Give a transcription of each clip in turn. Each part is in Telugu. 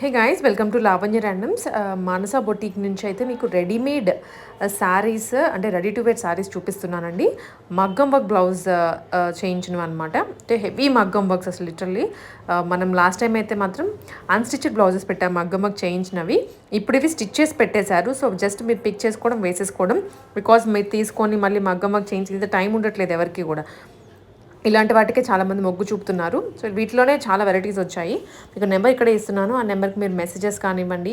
Hey guys welcome to Lavanya randoms Manasa boutique నుంచి అయితే మీకు రెడీమేడ్ శారీస్ uh, uh, అంటే రెడీ టు వేర్ శారీస్ చూపిస్తున్నానండి. మగ్గం వర్క్ బ్లౌజ్ చేయించినవి అనమాట అంటే హెవీ మగ్గం వర్క్స్ అసలు లిటరల్లీ uh, మనం లాస్ట్ టైం అయితే మాత్రం అన్స్టిచ్డ్ బ్లౌజెస్ పెట్టాం మగ్గం వర్క్ చేయించినవి. ఇప్పుడు ఇవి స్టిచ్ చేసి పెట్టేశారు. సో జస్ట్ మీరు పిక్ చేసుకోవడం వేసేసుకోవడం. బికాజ్ మీరు తీసుకొని మళ్ళీ మగ్గం వర్క్ చేయించి టైం ఉండట్లేదు ఎవరికి కూడా. ఇలాంటి వాటికే చాలామంది మొగ్గు చూపుతున్నారు. సో వీటిలోనే చాలా వెరైటీస్ వచ్చాయి. మీకు నెంబర్ ఇక్కడే ఇస్తున్నాను. ఆ నెంబర్కి మీరు మెసేజెస్ కానివ్వండి.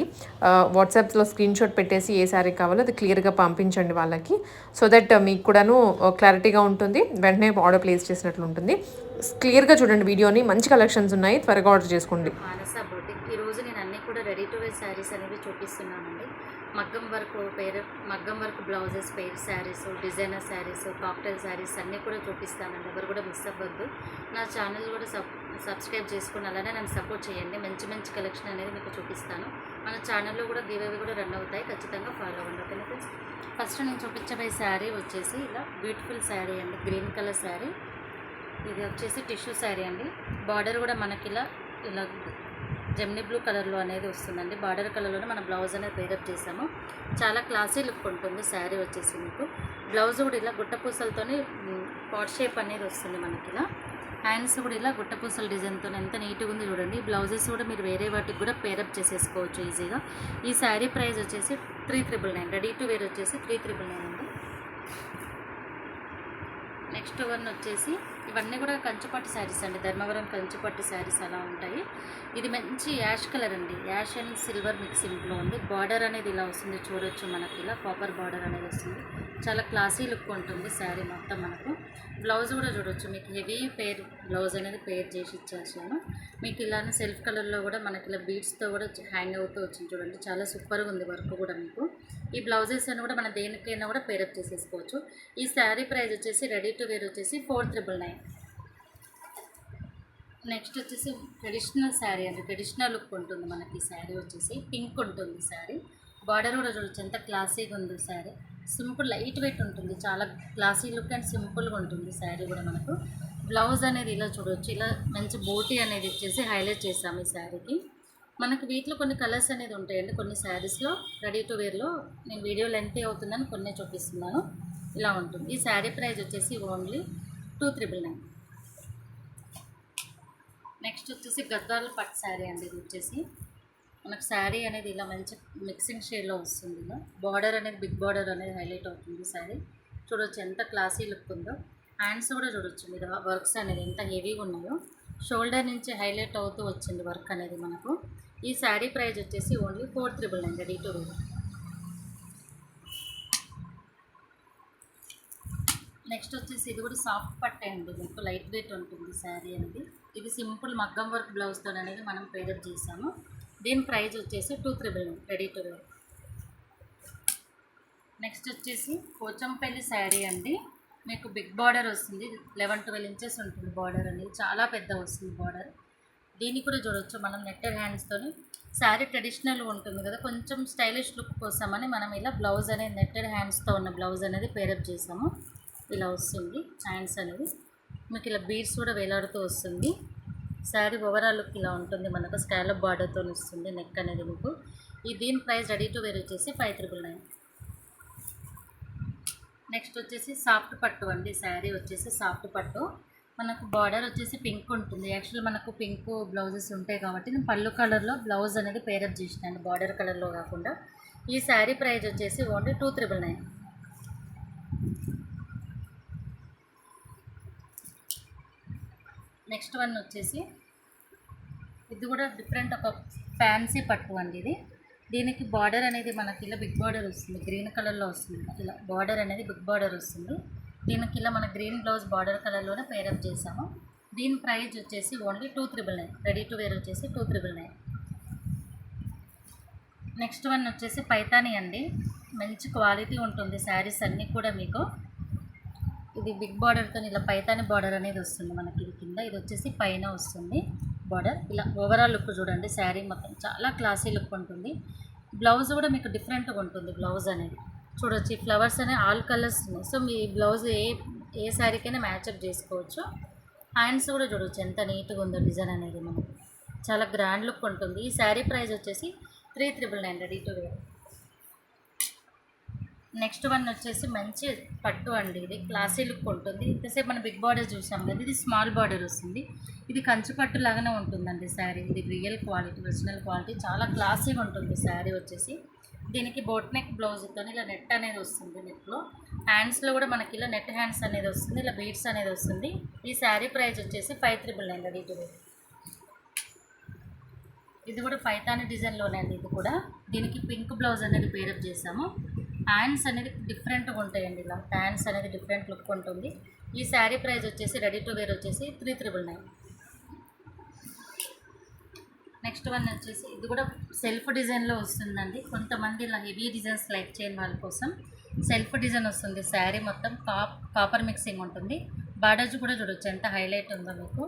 వాట్సాప్లో స్క్రీన్ షాట్ పెట్టేసి ఏ శారీ కావాలో అది క్లియర్గా పంపించండి వాళ్ళకి. సో దట్ uh, మీకు కూడాను uh, క్లారిటీగా ఉంటుంది. వెంటనే ఆర్డర్ ప్లేస్ చేసినట్లు ఉంటుంది. క్లియర్గా చూడండి వీడియోని. మంచి కలెక్షన్స్ ఉన్నాయి. త్వరగా ఆర్డర్ చేసుకోండి. ఈరోజు నేను అన్నీ కూడా రెడీ టు వేర్ శారీస్ అనేవి చూపిస్తున్నానండి. మగ్గం వర్క్ పేరు maggam work blouses pair saris designer saris cocktail saris అన్నీ కూడా చూపిస్తానండి. ఎవరు కూడా మిస్ అవ్వద్దు. నా ఛానల్ కూడా సబ్ సబ్స్క్రైబ్ చేసుకుని అలానే నన్ను సపోర్ట్ చేయండి. మంచి మంచి కలెక్షన్ అనేది మీకు చూపిస్తాను. మన ఛానల్లో కూడా గివ్ అవి కూడా రన్ అవుతాయి. ఖచ్చితంగా ఫాలో అవ్వండి. ఓకేనా ఫ్రెండ్స్? ఫస్ట్ నేను చూపించబోయే శారీ వచ్చేసి ఇలా బ్యూటిఫుల్ శారీ అండి. Green colour sari. ఇది వచ్చేసి టిష్యూ శారీ అండి. బార్డర్ కూడా మనకి ఇలా ఇలా జెమ్ని బ్లూ కలర్లో అనేది వస్తుందండి. బార్డర్ కలర్లోనే మన బ్లౌజ్ అనేది పేరప్ చేసాము చాలా క్లాసీ లుక్ ఉంటుంది శారీ వచ్చేసి మీకు. బ్లౌజ్ కూడా ఇలా గుట్టపూసలతోనే పాట్ షేప్ అనేది వస్తుంది మనకి ఇలా. హ్యాండ్స్ కూడా ఇలా గుట్టపూసల డిజైన్తో ఎంత నీట్గా ఉంది చూడండి. బ్లౌజెస్ కూడా మీరు వేరే వాటికి కూడా పేరప్ చేసేసుకోవచ్చు ఈజీగా. ఈ శారీ ప్రైస్ వచ్చేసి three triple nine ready to wear వచ్చేసి త్రీ త్రిబుల్ నైన్ అండి. నెక్స్ట్ వన్ వచ్చేసి ఇవన్నీ కూడా కంచుపట్టు శారీస్ అండి. ధర్మవరం కంచుపట్టు శారీస్ అలా ఉంటాయి. ఇది మంచి యాష్ కలర్ అండి. యాష్ అండ్ సిల్వర్ మిక్సింగ్లో ఉంది. బార్డర్ అనేది ఇలా వస్తుంది. చూడొచ్చు మనకి ఇలా. కాపర్ బార్డర్ అనేది వస్తుంది. చాలా క్లాసీ లుక్ ఉంటుంది శారీ మొత్తం మనకు. బ్లౌజ్ కూడా చూడొచ్చు. మీకు హెవీ పేర్ బ్లౌజ్ అనేది పేర్ చేసి ఇచ్చేసాను. మీకు ఇలానే సెల్ఫ్ కలర్లో కూడా మనకి ఇలా బీడ్స్తో కూడా హ్యాంగ్ అవుతూ వచ్చింది చూడండి. చాలా సూపర్గా ఉంది వర్క్ కూడా మీకు. ఈ బ్లౌజెస్ అని కూడా మనం దేనికైనా కూడా పేరప్ చేసేసుకోవచ్చు. ఈ శారీ ప్రైస్ వచ్చేసి రెడీ టు వేర్ వచ్చేసి ఫోర్ త్రిబుల్ నైన్ నెక్స్ట్ వచ్చేసి ట్రెడిషనల్ శారీ అండి. ట్రెడిషనల్ లుక్ ఉంటుంది మనకి ఈ శారీ వచ్చేసి. పింక్ ఉంటుంది శారీ. బార్డర్ కూడా చూడొచ్చు. ఎంత క్లాసీగా ఉంది శారీ. సింపుల్ లైట్ వెయిట్ ఉంటుంది. చాలా క్లాసీ లుక్ అండ్ సింపుల్గా ఉంటుంది శారీ కూడా మనకు. బ్లౌజ్ అనేది ఇలా చూడొచ్చు. ఇలా మంచి బోటీ అనేది ఇచ్చేసి హైలైట్ చేసాము ఈ శారీకి. మనకు వీటిలో కొన్ని కలర్స్ అనేది ఉంటాయండి కొన్ని శారీస్లో రెడీ టు వేర్లో నేను వీడియో లెంత్ అవుతుందని కొన్ని చూపిస్తున్నాను. ఇలా ఉంటుంది. ఈ శారీ ప్రైస్ వచ్చేసి only two triple nine next వచ్చేసి గద్దాలు పట్ శారీ అండి ఇది వచ్చేసి. మనకు శారీ అనేది ఇలా మంచి మిక్సింగ్ షేడ్లో వస్తుంది. ఇలా బార్డర్ అనేది బిగ్ బార్డర్ అనేది హైలైట్ అవుతుంది శారీ చూడొచ్చు ఎంత క్లాసీ లుక్ ఉందో. హ్యాండ్స్ కూడా చూడొచ్చు మీరు. వర్క్స్ అనేది ఎంత హెవీగా ఉన్నాయో. షోల్డర్ నుంచి హైలైట్ అవుతూ వచ్చింది వర్క్ అనేది మనకు. ఈ శారీ ప్రైజ్ వచ్చేసి only four triple hundred ready to next వచ్చేసి ఇది కూడా సాఫ్ట్ పట్టే అండి. మీకు లైట్ వెయిట్ ఉంటుంది శారీ అనేది. ఇది సింపుల్ మగ్గం వర్క్ బ్లౌజ్తో అనేది మనం పేరప్ చేసాము. దీని ప్రైస్ వచ్చేసి two triple ready to wear next వచ్చేసి పోచంపల్లి శారీ అండి. మీకు బిగ్ బార్డర్ వస్తుంది. లెవెన్ ట్వెల్వ్ ఇంచెస్ ఉంటుంది బార్డర్ అనేది. చాలా పెద్ద వస్తుంది బార్డర్. దీన్ని కూడా చూడవచ్చు మనం నెట్టెడ్ హ్యాండ్స్తోని శారీ ట్రెడిషనల్ ఉంటుంది కదా కొంచెం స్టైలిష్ లుక్ కోసమని మనం ఇలా బ్లౌజ్ అనేది నెట్టెడ్ హ్యాండ్స్తో ఉన్న బ్లౌజ్ అనేది పేరప్ చేసాము. ఇలా వస్తుంది హ్యాండ్స్ అనేది. మీకు ఇలా బీడ్స్ కూడా వేలాడుతూ వస్తుంది. శారీ ఓవరాల్ లుక్ ఇలా ఉంటుంది మనకు స్కాలప్ బార్డర్తో వస్తుంది నెక్ అనేది మీకు. ఈ దీని ప్రైస్ రెడీ టు వేర్ వచ్చేసి ఫైవ్ త్రిబుల్ నైన్ నెక్స్ట్ వచ్చేసి సాఫ్ట్ పట్టు అండి శారీ వచ్చేసి సాఫ్ట్ పట్టు. మనకు బార్డర్ వచ్చేసి పింక్ ఉంటుంది. యాక్చువల్ మనకు పింక్ బ్లౌజెస్ ఉంటాయి కాబట్టి నేను పళ్ళు కలర్లో బ్లౌజ్ అనేది పేరప్ చేసినాను బార్డర్ కలర్లో కాకుండా. ఈ శారీ ప్రైస్ వచ్చేసి only two triple nine next one వచ్చేసి ఇది కూడా డిఫరెంట్ ఒక ఫ్యాన్సీ పట్టు అండి ఇది. దీనికి బార్డర్ అనేది మనకి ఇలా బిగ్ బార్డర్ వస్తుంది గ్రీన్ కలర్లో వస్తుంది. ఇలా బార్డర్ అనేది బిగ్ బార్డర్ వస్తుంది. దీనికి ఇలా మన గ్రీన్ బ్లౌజ్ బార్డర్ కలర్లోనే పేరప్ చేసాము దీని ప్రైజ్ వచ్చేసి only two triple nine. Ready to wear వచ్చేసి two triple nine. Next one వచ్చేసి పైతాని అండి. మంచి క్వాలిటీ ఉంటుంది శారీస్ అన్నీ కూడా మీకు. ఇది బిగ్ బార్డర్తో ఇలా పైతాని బార్డర్ అనేది వస్తుంది మనకి ఇది కింద. ఇది వచ్చేసి పైన వస్తుంది బార్డర్. ఇలా ఓవరాల్ లుక్ చూడండి శారీ మొత్తం చాలా క్లాసీ లుక్ ఉంటుంది. బ్లౌజ్ కూడా మీకు డిఫరెంట్గా ఉంటుంది బ్లౌజ్ అనేది. చూడొచ్చు. ఈ ఫ్లవర్స్ అనేవి ఆల్ కలర్స్ ఉన్నాయి. సో మీ బ్లౌజ్ ఏ ఏ శారీకైనా మ్యాచప్ చేసుకోవచ్చు. హ్యాండ్స్ కూడా చూడవచ్చు ఎంత నీట్గా ఉందో డిజైన్ అనేది మనం చాలా గ్రాండ్ లుక్ ఉంటుంది. ఈ శారీ ప్రైస్ వచ్చేసి three triple nine ready to wear. Next one వచ్చేసి మంచి పట్టు అండి ఇది. క్లాసీ లుక్ ఉంటుంది. ఇంతసేపు మనం బిగ్ బార్డర్ చూసాం కదా ఇది స్మాల్ బార్డర్ వస్తుంది. ఇది కంచు పట్టు లాగానే ఉంటుందండి శారీ. ఇది రియల్ క్వాలిటీ ఒరిజినల్ క్వాలిటీ. చాలా క్లాసీగా ఉంటుంది శారీ వచ్చేసి. దీనికి బోట్ నెక్ బ్లౌజ్తో ఇలా నెట్ అనేది వస్తుంది నెట్లో హ్యాండ్స్లో కూడా మనకి ఇలా నెట్ హ్యాండ్స్ అనేది వస్తుంది ఇలా బీడ్స్ అనేది వస్తుంది. ఈ శారీ ప్రైస్ వచ్చేసి five triple nine ready to wear ఇది కూడా పైతాని డిజైన్లోనే అండి ఇది కూడా. దీనికి పింక్ బ్లౌజ్ అనేది పేరప్ చేసాము. హ్యాండ్స్ అనేది డిఫరెంట్గా ఉంటాయండి ఇలా. హ్యాండ్స్ అనేది డిఫరెంట్ లుక్ ఉంటుంది. ఈ శారీ ప్రైస్ వచ్చేసి రెడీ టు వేర్ వచ్చేసి three triple nine. Next one వచ్చేసి ఇది కూడా సెల్ఫ్ డిజైన్లో వస్తుందండి. కొంతమంది ఇలా హెవీ డిజైన్స్ లైక్ చేయని వాళ్ళ కోసం సెల్ఫ్ డిజైన్ వస్తుంది. శారీ మొత్తం కాప్ కాపర్ మిక్సింగ్ ఉంటుంది. బార్డర్స్ కూడా చూడొచ్చు. ఎంత హైలైట్ ఉందో మీకు.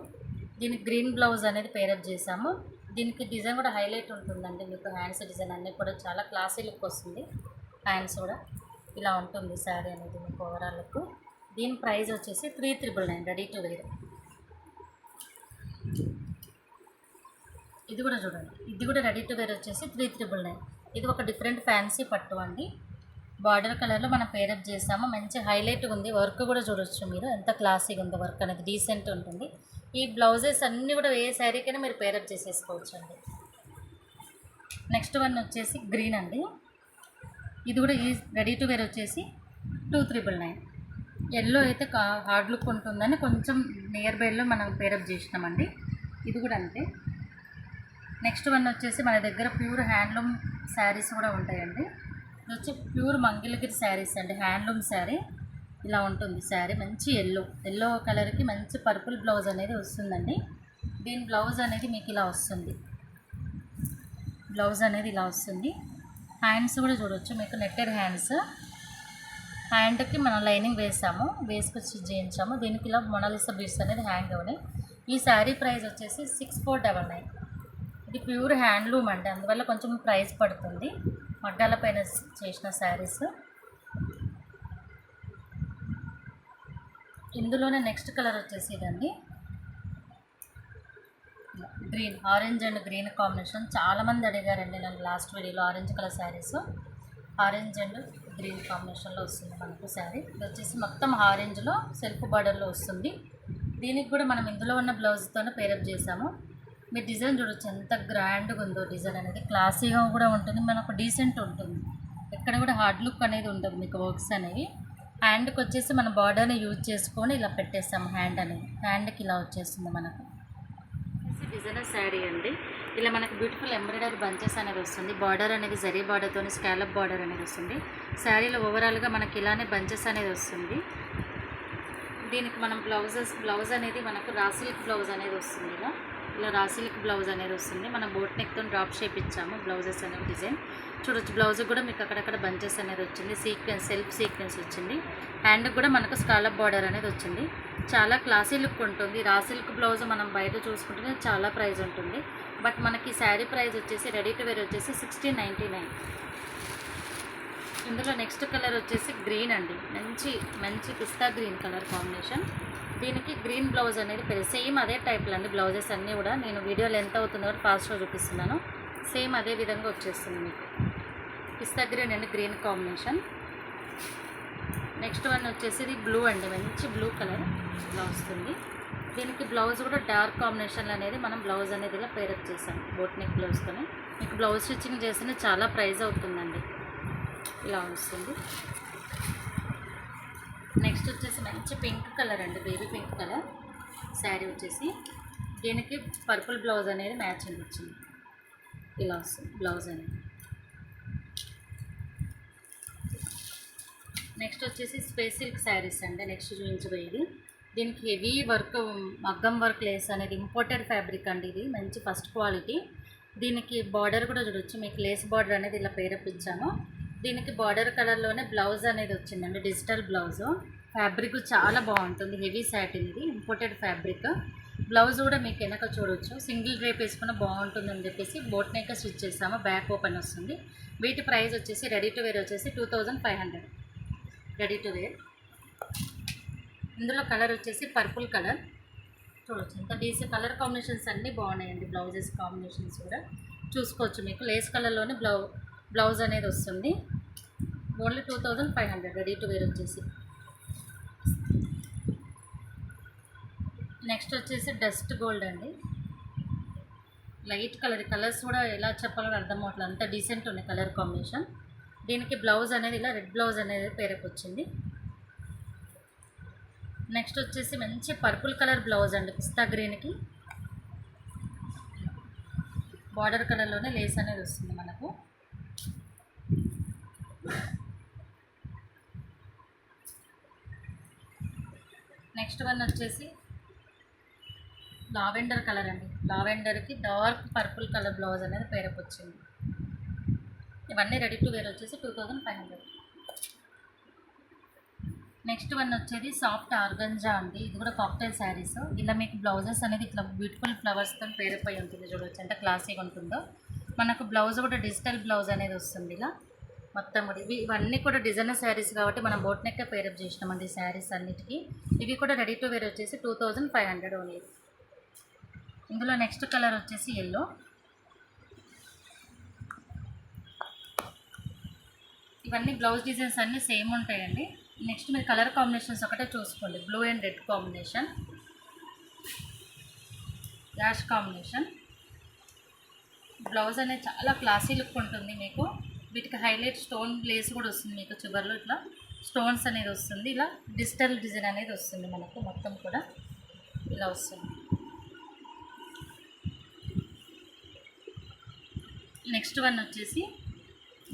దీనికి గ్రీన్ బ్లౌజ్ అనేది పేరప్ చేసాము దీనికి డిజైన్ కూడా హైలైట్ ఉంటుందండి. మీకు హ్యాండ్స్ డిజైన్ అన్నీ కూడా చాలా క్లాసీ లుక్ వస్తుంది. హ్యాండ్స్ కూడా ఇలా ఉంటుంది శారీ అనేది మీకు ఓవరాల్ లుక్ దీని ప్రైస్ వచ్చేసి three triple nine ready to wear. ఇది కూడా చూడండి. ఇది కూడా రెడీ టు వేర్ వచ్చేసి త్రీ త్రిబుల్ నైన్ ఇది ఒక డిఫరెంట్ ఫ్యాన్సీ పట్టు అండి. బార్డర్ కలర్లో మనం పేరప్ చేసాము. మంచి హైలైట్ ఉంది. వర్క్ కూడా చూడొచ్చు మీరు. ఎంత క్లాసీగా ఉంది వర్క్ అనేది డీసెంట్ ఉంటుంది. ఈ బ్లౌజెస్ అన్నీ కూడా ఏ శారీకైనా మీరు పేరప్ చేసేసుకోవచ్చు అండి. నెక్స్ట్ వన్ వచ్చేసి గ్రీన్ అండి. ఇది కూడా ఈ రెడీ టు వేర్ వచ్చేసి టూ త్రిబుల్ నైన్ ఎల్లో అయితే హార్డ్ లుక్ ఉంటుందని కొంచెం నియర్ బైలో మనం పేరప్ చేసినామండి. ఇది కూడా అంతే. నెక్స్ట్ వన్ వచ్చేసి మన దగ్గర ప్యూర్ హ్యాండ్లూమ్ శారీస్ కూడా ఉంటాయండి. ఇది వచ్చి ప్యూర్ మంగళగిరి శారీస్ అండి హ్యాండ్లూమ్ శారీ. ఇలా ఉంటుంది శారీ మంచి ఎల్లో ఎల్లో కలర్కి మంచి పర్పుల్ బ్లౌజ్ అనేది వస్తుందండి. దీని బ్లౌజ్ అనేది మీకు ఇలా వస్తుంది. బ్లౌజ్ అనేది ఇలా వస్తుంది. హ్యాండ్స్ కూడా చూడొచ్చు మీకు నెట్టెడ్ హ్యాండ్స్ హ్యాండ్కి మనం లైనింగ్ వేసాము వేసుకొని స్టిచ్ చేయించాము. దీనికి ఇలా మొనాలిసా బీడ్స్ అనేది హ్యాంగ్ అవునాయి ఈ శారీ ప్రైస్ వచ్చేసి సిక్స్ ఫోర్ డబల్ నైన్ ఇది ప్యూర్ హ్యాండ్లూమ్ అండి. అందువల్ల కొంచెం ప్రైస్ పడుతుంది. మగ్గాల పైన చేసిన శారీస్. ఇందులోనే నెక్స్ట్ కలర్ వచ్చేసి ఇదండి. Green orange and green combination. చాలామంది అడిగారండి నన్ను లాస్ట్ వీడియోలో orange colour saris. Orange and green కాంబినేషన్లో వస్తుంది మనకు శారీ. ఇది వచ్చేసి మొత్తం ఆరెంజ్లో సెల్ఫ్ బార్డర్లో వస్తుంది. దీనికి కూడా మనం ఇందులో ఉన్న బ్లౌజ్తోనే పేరప్ చేసాము. మీరు డిజైన్ చూడొచ్చు ఎంత గ్రాండ్గా ఉందో డిజైన్ అనేది. క్లాసీగా కూడా ఉంటుంది మనకు డీసెంట్ ఉంటుంది. ఎక్కడ కూడా హార్డ్ లుక్ అనేది ఉండదు మీకు వర్క్స్ అనేవి. హ్యాండ్కి వచ్చేసి మన బార్డర్ని యూజ్ చేసుకొని ఇలా పెట్టేస్తాము హ్యాండ్ అనేది. హ్యాండ్కి ఇలా వచ్చేస్తుంది మనకు. డిజైనర్ శారీ అండి. ఇలా మనకు బ్యూటిఫుల్ ఎంబ్రాయిడరీ బంచెస్ అనేది వస్తుంది. బార్డర్ అనేది జరీ బార్డర్తో స్కాలప్ బార్డర్ అనేది వస్తుంది. శారీలో ఓవరాల్గా మనకి ఇలానే బంచెస్ అనేది వస్తుంది. దీనికి మనం బ్లౌజెస్ బ్లౌజ్ అనేది మనకు రాసిల్క్ బ్లౌజ్ అనేది వస్తుంది ఇలా. ఇలా రాసిల్క్ బ్లౌజ్ అనేది వస్తుంది. మనం బోట్ నెక్తో డ్రాప్ షేప్ ఇచ్చాము. బ్లౌజెస్ అనేవి డిజైన్. చూడొచ్చు బ్లౌజ్ కూడా మీకు అక్కడక్కడ బంచెస్ అనేది వచ్చింది. సీక్వెన్స్ సెల్ఫ్ సీక్వెన్స్ వచ్చింది. హ్యాండ్కి కూడా మనకు స్కాలప్ బార్డర్ అనేది వచ్చింది. చాలా క్లాసీ లుక్ ఉంటుంది. రా సిల్క్ బ్లౌజ్ మనం బయట చూసుకుంటే చాలా ప్రైస్ ఉంటుంది. బట్ మనకి శారీ ప్రైస్ వచ్చేసి రెడీ టు వేర్ వచ్చేసి సిక్స్టీన్ నైంటీ నైన్. ఇందులో నెక్స్ట్ కలర్ వచ్చేసి గ్రీన్ అండి. మంచి మంచి పిస్తా గ్రీన్ కలర్ కాంబినేషన్. దీనికి గ్రీన్ బ్లౌజ్ అనేది పెద్ద సేమ్ అదే టైప్లో అండి బ్లౌజెస్ అన్నీ కూడా. నేను వీడియోలో ఎంత అవుతుందో కూడా ఫాస్ట్గా చూపిస్తున్నాను. సేమ్ అదే విధంగా వచ్చేస్తుంది మీకు. పిస్తా గ్రీన్ అండి గ్రీన్ కాంబినేషన్. నెక్స్ట్ వన్ వచ్చేసి ఇది బ్లూ అండి. మంచి బ్లూ కలర్ ఇలా వస్తుంది దీనికి బ్లౌజ్ కూడా డార్క్ కాంబినేషన్లో అనేది మనం బ్లౌజ్ అనేది ఇలా పేరప్ చేసాం. బోట్ నెక్ బ్లౌజ్తోనే మీకు బ్లౌజ్ స్టిచ్చింగ్ చేస్తేనే చాలా ప్రైజ్ అవుతుందండి. ఇలా వస్తుంది. నెక్స్ట్ వచ్చేసి మంచి పింక్ కలర్ అండి బేబీ పింక్ కలర్. శారీ వచ్చేసి దీనికి పర్పుల్ బ్లౌజ్ అనేది మ్యాచింగ్ వచ్చింది ఇలా వస్తుంది బ్లౌజ్ అనేది. నెక్స్ట్ వచ్చేసి స్పేస్ సిల్క్ శారీస్ అండి నెక్స్ట్ చూపించబోయేది. దీనికి heavy work maggam work lace అనేది ఇంపోర్టెడ్ ఫ్యాబ్రిక్ అండి ఇది మంచి ఫస్ట్ క్వాలిటీ. దీనికి బార్డర్ కూడా చూడొచ్చు మీకు లేస్ బార్డర్ అనేది ఇలా పేరప్పించాను. దీనికి బార్డర్ కలర్లోనే బ్లౌజ్ అనేది వచ్చిందండి డిజిటల్ బ్లౌజ్ ఫ్యాబ్రిక్ చాలా బాగుంటుంది హెవీ సాటిన్ ఇది ఇంపోర్టెడ్ ఫ్యాబ్రిక్ బ్లౌజ్ కూడా మీకు వెనక చూడొచ్చు. సింగిల్ డ్రేప్ వేసుకున్న బాగుంటుందని చెప్పేసి బోట్ నెక్ స్టిచ్ చేసాము బ్యాక్ ఓపెన్ వస్తుంది. వీటి ప్రైస్ వచ్చేసి రెడీ టు వేర్ వచ్చేసి two thousand five hundred ready to wear ఇందులో కలర్ వచ్చేసి పర్పుల్ కలర్ చూడొచ్చు. ఇంకా డీసీ కలర్ కాంబినేషన్స్ అన్నీ బాగున్నాయండి బ్లౌజెస్ కాంబినేషన్స్ కూడా. చూసుకోవచ్చు మీకు. లేస్ కలర్లోనే బ్లౌ బ్లౌజ్ అనేది వస్తుంది. Only two thousand five hundred ready to wear వచ్చేసి. నెక్స్ట్ వచ్చేసి డస్ట్ గోల్డ్ అండి. లైట్ కలర్ కలర్స్ కూడా ఎలా చెప్పాలో అర్థం అవట్లేదు అంత డీసెంట్ ఉంది కలర్ కాంబినేషన్. దీనికి బ్లౌజ్ అనేది ఇలా రెడ్ బ్లౌజ్ అనేది పేరకు వచ్చింది. నెక్స్ట్ వచ్చేసి మంచి పర్పుల్ కలర్ బ్లౌజ్ అండి పిస్తా గ్రీన్కి. బార్డర్ కలర్లోనే లేస్ అనేది వస్తుంది మనకు. నెక్స్ట్ వన్ వచ్చేసి లావెండర్ కలర్ అండి. లావెండర్కి డార్క్ పర్పుల్ కలర్ బ్లౌజ్ అనేది పేరప్ వచ్చింది ఇవన్నీ రెడీ టు వేర్ వచ్చేసి two thousand five hundred next one వచ్చేది సాఫ్ట్ ఆర్గంజా అండి. ఇది కూడా కాక్టైల్ శారీస్ ఇలా మీకు బ్లౌజెస్ అనేది ఇట్లా బ్యూటిఫుల్ ఫ్లవర్స్తో పేరప్ అయి ఉంటుంది చూడవచ్చు ఎంత క్లాసీగా ఉంటుందో. మనకు బ్లౌజ్ కూడా డిజిటల్ బ్లౌజ్ అనేది వస్తుంది ఇలా. మొత్తం కూడా. ఇవి ఇవన్నీ కూడా డిజైనర్ శారీస్ కాబట్టి మనం బోట్ నెక్ పేరప్ చేసినామండి శారీస్ అన్నిటికీ. ఇవి కూడా రెడీ టు వేర్ వచ్చేసి two thousand five hundred only ఇందులో నెక్స్ట్ కలర్ వచ్చేసి ఎల్లో ఇవన్నీ బ్లౌజ్ డిజైన్స్ అన్నీ సేమ్ ఉంటాయండి. నెక్స్ట్ మీరు కలర్ కాంబినేషన్స్ ఒకటే చూసుకోండి. Blue and red combination ash combination blouse అనేది చాలా క్లాసీ లుక్ ఉంటుంది మీకు. వీటికి హైలైట్ స్టోన్ లేస్ కూడా వస్తుంది మీకు చివరిలో ఇట్లా. స్టోన్స్ అనేది వస్తుంది. ఇలా డిజిటల్ డిజైన్ అనేది వస్తుంది మనకు. మొత్తం కూడా ఇలా వస్తుంది. నెక్స్ట్ వన్ వచ్చేసి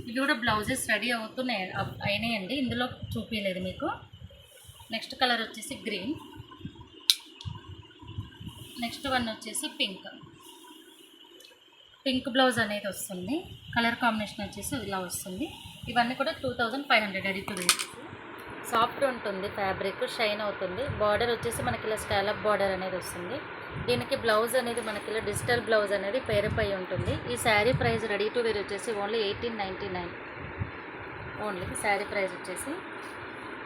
ఇవి కూడా బ్లౌజెస్ రెడీ అవుతున్నాయి. అయినాయండి. ఇందులో చూపించలేదు మీకు. నెక్స్ట్ కలర్ వచ్చేసి గ్రీన్. నెక్స్ట్ వన్ వచ్చేసి పింక్. పింక్ బ్లౌజ్ అనేది వస్తుంది. కలర్ కాంబినేషన్ వచ్చేసి ఇలా వస్తుంది. ఇవన్నీ కూడా టూ థౌజండ్ ఫైవ్ హండ్రెడ్ అడుగుతుంది. సాఫ్ట్ ఉంటుంది ఫ్యాబ్రిక్ షైన్ అవుతుంది. బార్డర్ వచ్చేసి మనకి ఇలా స్కాలప్ బార్డర్ అనేది వస్తుంది. దీనికి బ్లౌజ్ అనేది మనకి ఇలా డిజిటల్ బ్లౌజ్ అనేది పేరుపై ఉంటుంది. ఈ sari price ready to wear వచ్చేసి only eighteen ninety nine. Only sari price వచ్చేసి.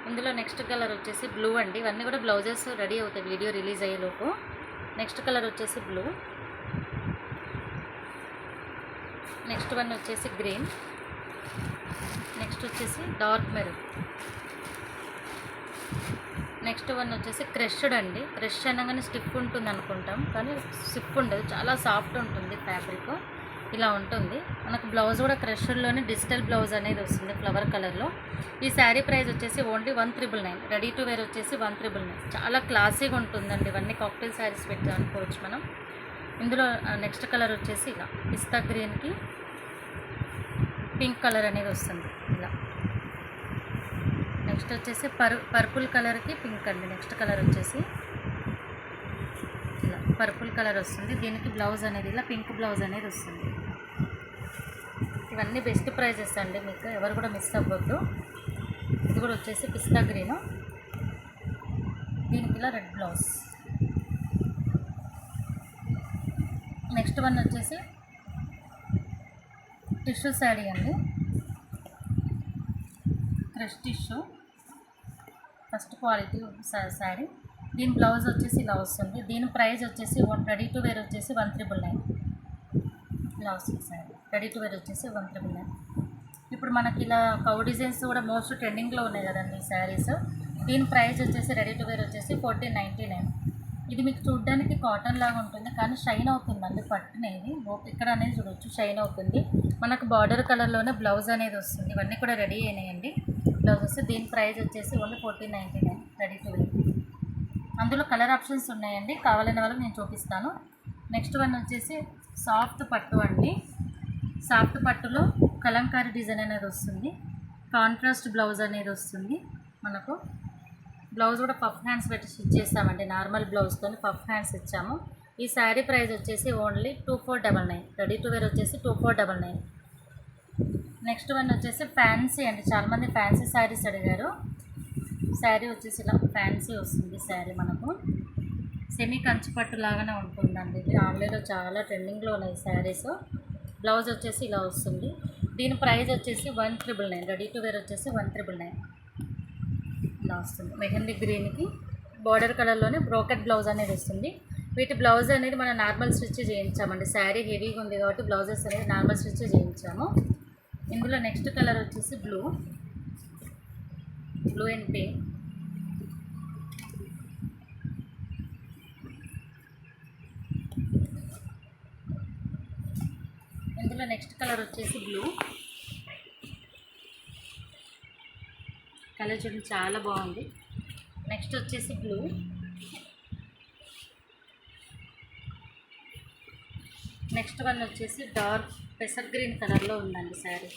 ఇందులో నెక్స్ట్ కలర్ వచ్చేసి బ్లూ అండి. ఇవన్నీ కూడా బ్లౌజెస్ రెడీ అవుతాయి వీడియో రిలీజ్ అయ్యేలోపు. నెక్స్ట్ కలర్ వచ్చేసి బ్లూ. నెక్స్ట్ వన్ వచ్చేసి గ్రీన్. నెక్స్ట్ వచ్చేసి డార్క్ మెరూన్. నెక్స్ట్ వన్ వచ్చేసి క్రష్డ్ అండి. క్రష్ అనగానే స్టిఫ్ ఉంటుంది అనుకుంటాం కానీ స్టిఫ్ ఉండదు. చాలా సాఫ్ట్ ఉంటుంది ఫ్యాబ్రిక్. ఇలా ఉంటుంది. మనకు బ్లౌజ్ కూడా క్రష్డ్లోనే డిజిటల్ బ్లౌజ్ అనేది వస్తుంది ఫ్లవర్ కలర్లో. ఈ శారీ ప్రైస్ వచ్చేసి only one triple nine. Ready to wear వచ్చేసి వన్ త్రిబుల్ నైన్. చాలా క్లాసీగా ఉంటుందండి. ఇవన్నీ కాక్టైల్ శారీస్ పెట్టి అనుకోవచ్చు మనం. ఇందులో నెక్స్ట్ కలర్ వచ్చేసి ఇలా పిస్తా గ్రీన్కి పింక్ కలర్ అనేది వస్తుంది ఇలా. నెక్స్ట్ వచ్చేసి పర్ పర్పుల్ కలర్కి పింక్ అండి. నెక్స్ట్ కలర్ వచ్చేసి ఇలా పర్పుల్ కలర్ వస్తుంది. దీనికి బ్లౌజ్ అనేది ఇలా పింక్ బ్లౌజ్ అనేది వస్తుంది. ఇవన్నీ బెస్ట్ ప్రైజెస్ అండి మీకు. ఎవరు కూడా మిస్ అవ్వద్దు. ఇది కూడా వచ్చేసి పిస్తా గ్రీను. దీనికి ఇలా రెడ్ బ్లౌజ్ నెక్స్ట్ వన్ వచ్చేసి టిష్యూ శారీ అండి. Crush tissue first quality sari. దీని బ్లౌజ్ వచ్చేసి ఇలా వస్తుంది. దీని ప్రైస్ వచ్చేసి వన్ రెడీ టు వేర్ వచ్చేసి వన్ త్రిబుల్ నైన్. ఇలా వస్తుంది శారీ. రెడీ టు వేర్ వచ్చేసి వన్ త్రిబుల్ నైన్. ఇప్పుడు మనకి ఇలా కౌ డిజైన్స్ కూడా మోస్ట్ ట్రెండింగ్లో ఉన్నాయి కదండి ఈ శారీస్. దీని ప్రైస్ వచ్చేసి రెడీ టు వేర్ వచ్చేసి ఫోర్టీన్ నైంటీ నైన్ ఇది మీకు చూడడానికి కాటన్ లాగా ఉంటుంది కానీ షైన్ అవుతుంది అండి పట్టునేది. ఇక్కడ అనేది చూడొచ్చు షైన్ అవుతుంది. మనకు బార్డర్ కలర్లోనే బ్లౌజ్ అనేది వస్తుంది. ఇవన్నీ కూడా రెడీ అయినాయండి. బ్లౌజ్ వస్తే దీని ప్రైస్ వచ్చేసి only fourteen ninety nine ready to wear అందులో కలర్ ఆప్షన్స్ ఉన్నాయండి. కావాలనే వాళ్ళకి నేను చూపిస్తాను. నెక్స్ట్ వన్ వచ్చేసి సాఫ్ట్ పట్టు అండి. సాఫ్ట్ పట్టులో కలంకారీ డిజైన్ అనేది వస్తుంది. కాంట్రాస్ట్ బ్లౌజ్ అనేది వస్తుంది మనకు. బ్లౌజ్ కూడా పఫ్ హ్యాండ్స్ పెట్టి స్టిచ్ చేస్తామండి. నార్మల్ బ్లౌజ్తో పఫ్ హ్యాండ్స్ ఇచ్చాము. ఈ శారీ ప్రైస్ వచ్చేసి only two four double nine. Ready to wear వచ్చేసి two four double nine. Next one వచ్చేసి ఫ్యాన్సీ అండి. చాలామంది ఫ్యాన్సీ శారీస్ అడిగారు. శారీ వచ్చేసి ఇలా ఫ్యాన్సీ వస్తుంది శారీ మనకు. సెమీ కంచుపట్టు లాగానే ఉంటుందండి. ఇది ఆన్లైన్లో చాలా ట్రెండింగ్లో ఉన్నాయి శారీస్. బ్లౌజ్ వచ్చేసి ఇలా వస్తుంది. దీని ప్రైస్ వచ్చేసి one triple nine. Ready to wear వచ్చేసి వన్ త్రిబుల్ నైన్. ఇట్లా వస్తుంది. మెహందీ గ్రీన్కి బార్డర్ కలర్లోనే బ్రోకెట్ బ్లౌజ్ అనేది వస్తుంది. వీటి బ్లౌజ్ అనేది మనం నార్మల్ స్టిచ్ చేయించామండి. శారీ హెవీగా ఉంది కాబట్టి బ్లౌజెస్ అనేది నార్మల్ స్టిచ్ చేయించాము. ఇందులో నెక్స్ట్ కలర్ వచ్చేసి బ్లూ. Blue and pink. ఇందులో నెక్స్ట్ కలర్ వచ్చేసి బ్లూ. కలర్ చూడండి చాలా బాగుంది. నెక్స్ట్ వచ్చేసి బ్లూ. నెక్స్ట్ వన్ వచ్చేసి డార్క్ పెసర్ గ్రీన్ కలర్లో ఉందండి శారీ.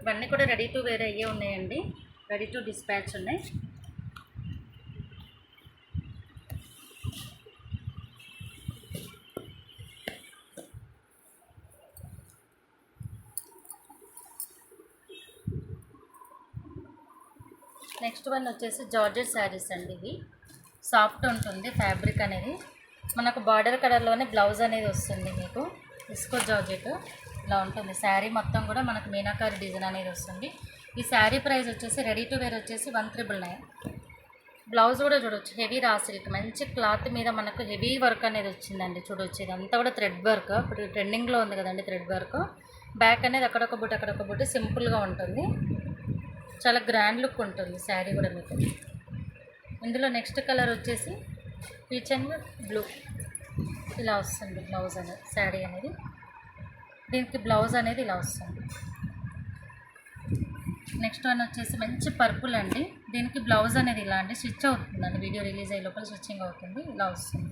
ఇవన్నీ కూడా రెడీ టు వేర్ అయ్యే ఉన్నాయండి. రెడీ టు డిస్పాచ్ ఉన్నాయి. నెక్స్ట్ వన్ వచ్చేసి జార్జెట్ శారీస్ అండి ఇవి. సాఫ్ట్ ఉంటుంది ఫ్యాబ్రిక్ అనేది. మనకు బార్డర్ కలర్లోనే బ్లౌజ్ అనేది వస్తుంది మీకు. ఇస్కో జార్జెట్ ఇలా ఉంటుంది. శారీ మొత్తం కూడా మనకు మీనాకారి డిజైన్ అనేది వస్తుంది. ఈ శారీ ప్రైస్ వచ్చేసి రెడీ టు వేర్ వచ్చేసి వన్ త్రిబుల్ నైన్. బ్లౌజ్ కూడా చూడొచ్చు. హెవీ రా సిల్క్ మంచి క్లాత్ మీద మనకు హెవీ వర్క్ అనేది వచ్చిందండి చూడొచ్చు. ఇదంతా కూడా థ్రెడ్ వర్క్. ఇప్పుడు ట్రెండింగ్లో ఉంది కదండి థ్రెడ్ వర్క్. బ్యాక్ అనేది అక్కడొక బుట్ట అక్కడొక బుట్టు సింపుల్గా ఉంటుంది. చాలా గ్రాండ్ లుక్ ఉంటుంది శారీ కూడా మీకు. ఇందులో నెక్స్ట్ కలర్ వచ్చేసి పీచ్ అండ్ బ్లూ ఇలా వస్తుంది బ్లౌజ్ అనేది శారీ అనేది. దీనికి బ్లౌజ్ అనేది ఇలా వస్తుంది. నెక్స్ట్ వన్ వచ్చేసి మంచి పర్పుల్ అండి. దీనికి బ్లౌజ్ అనేది ఇలా అండి స్విచ్ అవుతుందండి. వీడియో రిలీజ్ అయ్యే లోపల స్విచ్చింగ్ అవుతుంది ఇలా వస్తుంది.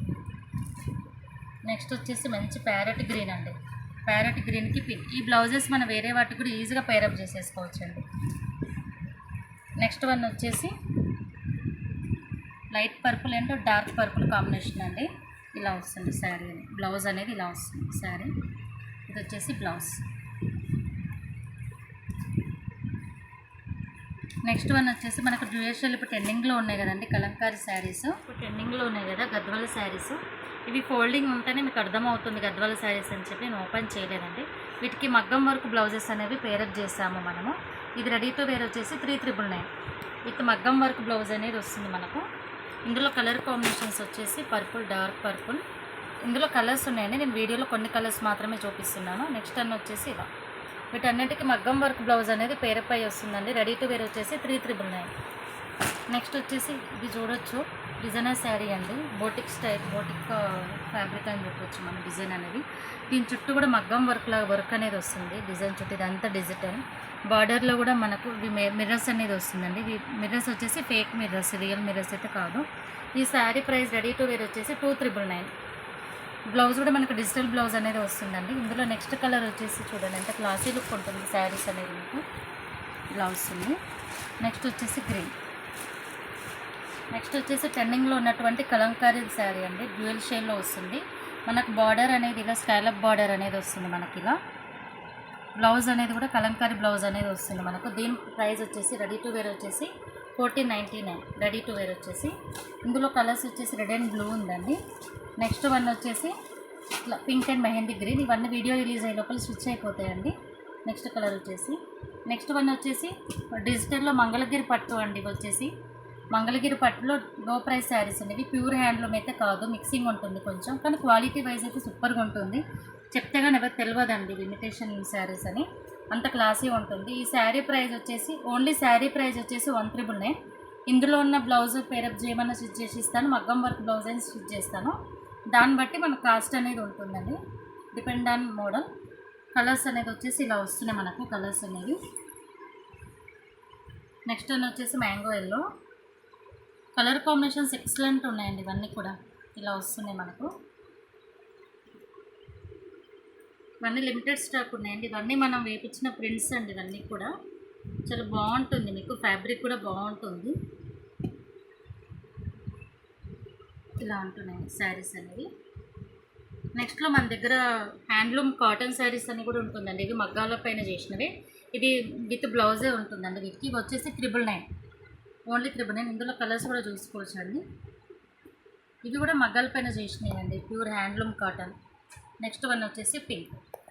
నెక్స్ట్ వచ్చేసి మంచి ప్యారెట్ గ్రీన్ అండి. ప్యారెట్ గ్రీన్కి పిన్ ఈ బ్లౌజెస్ మనం వేరే వాటికి కూడా ఈజీగా పేరప్ చేసేసుకోవచ్చు అండి నెక్స్ట్ వన్ వచ్చేసి light purple and dark purple combination అండి. ఇలా వస్తుంది శారీ బ్లౌజ్ అనేది ఇలా వస్తుంది శారీ. ఇది వచ్చేసి బ్లౌజ్. నెక్స్ట్ వన్ వచ్చేసి మనకు డ్యూయేషల్ ఇప్పుడు ట్రెండింగ్లో ఉన్నాయి కదండి కలంకారీ శారీస్. ఇప్పుడు ట్రెండింగ్లో ఉన్నాయి కదా గద్వాల శారీస్. ఇవి ఫోల్డింగ్ ఉంటేనే మీకు అర్థమవుతుంది గద్వాల శారీస్ అని చెప్పి నేను ఓపెన్ చేయలేదండి. వీటికి మగ్గం వర్క్ బ్లౌజెస్ అనేవి పేరప్ చేసాము మనము. ఇది రెడీ టు వేర్ వచ్చేసి three triple nine with maggam work blouse అనేది వస్తుంది మనకు. ఇందులో కలర్ కాంబినేషన్స్ వచ్చేసి పర్పుల్ డార్క్ పర్పుల్ ఇందులో కలర్స్ ఉన్నాయండి. నేను వీడియోలో కొన్ని కలర్స్ మాత్రమే చూపిస్తున్నాను. నెక్స్ట్ అన్న వచ్చేసి ఇలా వీటన్నిటికీ మగ్గం వర్క్ బ్లౌజ్ అనేది పేరపై వస్తుందండి. రెడీ టు వేర్ వచ్చేసి త్రీ త్రిబుల్ నైన్ నెక్స్ట్ వచ్చేసి ఇది చూడొచ్చు. డిజైనర్ శారీ అండి. బోటిక్ స్టైల్ బోటిక్ ఫ్యాబ్రిక్ అని చెప్పొచ్చు మన డిజైన్ అనేది. దీని చుట్టూ కూడా మగ్గం వర్క్ వర్క్ అనేది వస్తుంది. డిజైన్ చుట్టూ ఇదంతా డిజిటల్. బార్డర్లో కూడా మనకు మిర్రర్స్ అనేది వస్తుందండి. ఇవి మిర్రర్స్ వచ్చేసి ఫేక్ మిర్రర్స్ రియల్ మిర్రర్స్ అయితే కాదు. ఈ sari price ready to wear వచ్చేసి టూ త్రిబుల్ నైన్. బ్లౌజ్ కూడా మనకు డిజిటల్ బ్లౌజ్ అనేది వస్తుందండి. ఇందులో నెక్స్ట్ కలర్ వచ్చేసి చూడండి. ఎంత క్లాసీ లుక్ ఉంటుంది శారీస్ అనేది మీకు. బ్లౌజ్ ఉంది నెక్స్ట్ వచ్చేసి గ్రీన్. నెక్స్ట్ వచ్చేసి ట్రెండింగ్లో ఉన్నటువంటి కలంకారీ శారీ అండి. డ్యూయల్ షేడ్లో వస్తుంది. మనకు బార్డర్ అనేది ఇలా స్కైలప్ బార్డర్ అనేది వస్తుంది మనకి ఇలా. బ్లౌజ్ అనేది కూడా కలంకారీ బ్లౌజ్ అనేది వస్తుంది మనకు. దీని ప్రైస్ వచ్చేసి రెడీ టు వేర్ వచ్చేసి fourteen ninety nine ready to wear వచ్చేసి. ఇందులో కలర్స్ వచ్చేసి రెడ్ అండ్ బ్లూ ఉందండి. నెక్స్ట్ వన్ వచ్చేసి ఇట్లా పింక్ అండ్ మెహందీ గ్రీన్ ఇవన్నీ వీడియో రిలీజ్ అయ్యే లోపల స్విచ్ అయిపోతాయండి. నెక్స్ట్ కలర్ వచ్చేసి. నెక్స్ట్ వన్ వచ్చేసి డిజిటల్లో మంగళగిరి పట్టు అండి వచ్చేసి. మంగళగిరి పట్టులో లో ప్రైస్ శారీస్ అనేవి ప్యూర్ హ్యాండ్లూమ్ అయితే కాదు మిక్సింగ్ ఉంటుంది కొంచెం కానీ క్వాలిటీ వైజ్ అయితే సూపర్గా ఉంటుంది. చెప్తే కానీ ఎవరు తెలియదండి లిమిటేషన్ శారీస్ అని. అంత క్లాసీ ఉంటుంది. ఈ శారీ ప్రైస్ వచ్చేసి ఓన్లీ శారీ ప్రైస్ వచ్చేసి వన్ త్రిబుల్ నైన్ ఇందులో ఉన్న బ్లౌజ్ పేరప్ చేయమన్నా స్టిచ్ చేసి ఇస్తాను మగ్గం వర్క్ బ్లౌజ్ అని స్టిచ్ చేస్తాను. దాన్ని బట్టి మనకు కాస్ట్ అనేది ఉంటుందండి. డిపెండ్ ఆన్ మోడల్ కలర్స్ అనేది వచ్చేసి ఇలా వస్తున్నాయి మనకు కలర్స్ అనేవి. నెక్స్ట్ వచ్చేసి mango yellow colour combinations excellent ఉన్నాయండి ఇవన్నీ కూడా. ఇలా వస్తున్నాయి మనకు. ఇవన్నీ లిమిటెడ్ స్టాక్ ఉన్నాయండి. ఇవన్నీ మనం వేపించిన ప్రింట్స్ అండి ఇవన్నీ కూడా. చాలా బాగుంటుంది మీకు. ఫ్యాబ్రిక్ కూడా బాగుంటుంది. ఇలా ఉంటున్నాయి శారీస్ అనేవి. నెక్స్ట్లో మన దగ్గర హ్యాండ్లూమ్ కాటన్ శారీస్ అని కూడా ఉంటుందండి. ఇవి మగ్గాల పైన చేసినవి. ఇది విత్ బ్లౌజే ఉంటుందండి. వీటికి వచ్చేసి triple nine only triple nine. ఇందులో కలర్స్ కూడా చూసుకోవచ్చండి. ఇవి కూడా మగ్గాల పైన చేసినాయండి pure handloom cotton. Next one వచ్చేసి పింక్.